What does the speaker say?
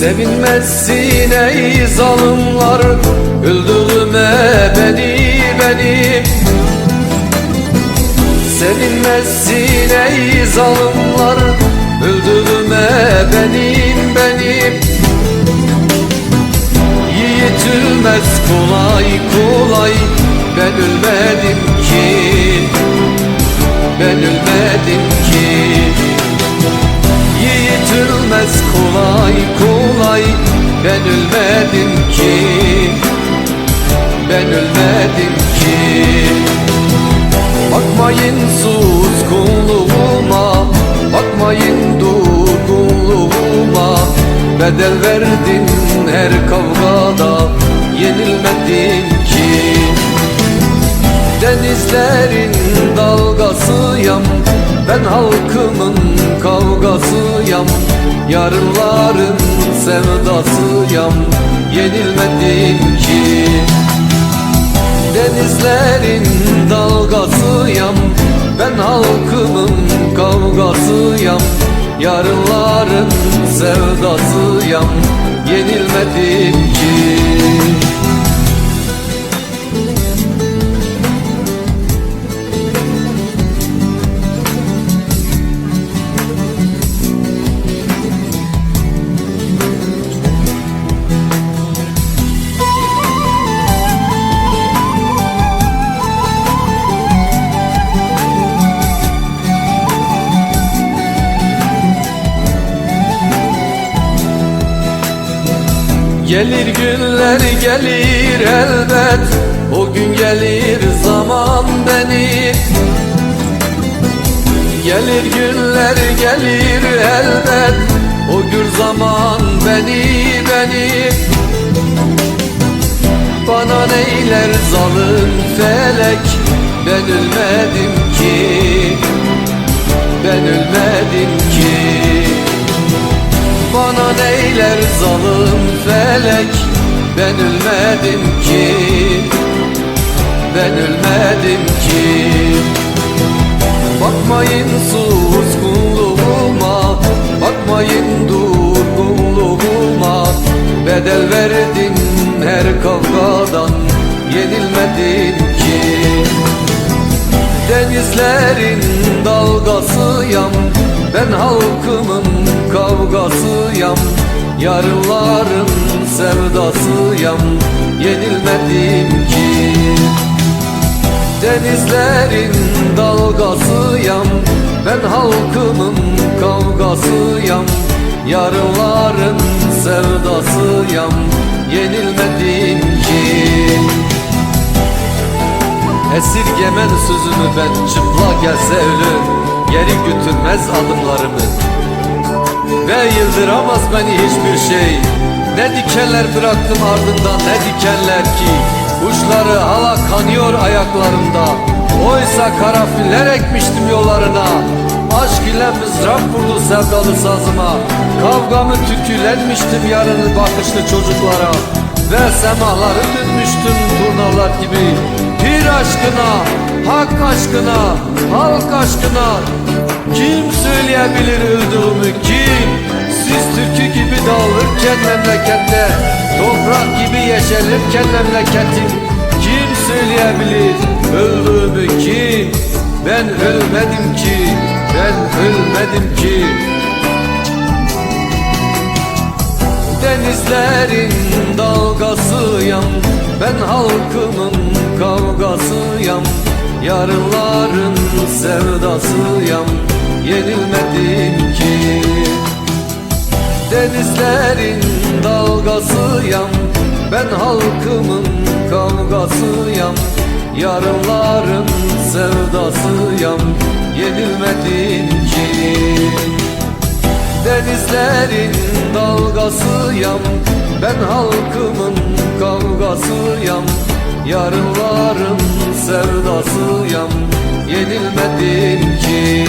Sevinmezsin ey zalimler Öldürme beni beni. Sevinmezsin ey zalimler Öldürme benim benim Yiğit ölmez kolay kolay Ben ölmedim Ben ölmedim ki. Ben ölmedim ki. Bakmayın sus kulluğuma Bakmayın durgunluğuma. Bedel verdin her kavgada. Yenilmedim ki. Denizlerin dalgasıyam Ben halkımın kavgasıyam Yarınların sevdasıyam. Yenilmedim ki Denizlerin dalgasıyam. Ben halkımın kavgasıyam Yarınların sevdasıyam. Yenilmedim ki Gelir günler gelir elbet. O gün gelir zaman beni. Gelir günler gelir elbet. O gün zaman beni beni. Bana neyler zalim felek. Ben ölmedim ki. Ben ölmedim ki bana neyler zalim felek Ben ölmedim ki. Ben ölmedim ki. Bakmayın suskunluğuma Bakmayın durgunluğuma Bedel verdin her kavgadan Yenilmedim ki. Denizlerin dalgasıyam Ben halkımın kavgasıyam Yarınların sevdasıyam Yenilmedim ki. Denizlerin dalgasıyam Ben halkımın kavgasıyam. Yarınların sevdasıyam Yenilmedim ki. Esirgemen sözümü ben çıplak gelse ölüm Geri götürmez adımlarımı Ve yıldıramaz beni hiçbir şey. Ne dikenler bıraktım ardından ne dikenler ki. Kuşları hala kanıyor ayaklarımda. Oysa karanfiller ekmiştim yollarına. Aşk ile mızrap vurdu sevdalı sazıma. Kavgamı tükülenmiştim yarını bakışlı çocuklara. Ve semaları dönmüştüm turnalar gibi. Bir aşkına, hak aşkına, halk aşkına Kim söyleyebilir öldüğümü kim? Siz türkü gibi dağılırken memlekette Toprak gibi yeşerirken memleketin Kim söyleyebilir öldüğümü kim? Ben ölmedim ki, ben ölmedim ki Denizlerin dalgasıyam Ben halkımın kavgasıyam Yarınların sevdasıyam Yenilmedim ki. Denizlerin dalgasıyam Ben halkımın kavgasıyam. Yarınların sevdasıyam Yenilmedim ki. Denizlerin dalgasıyam Ben halkımın kavgasıyam Yarınların sevdası yan Yenilmedim ki.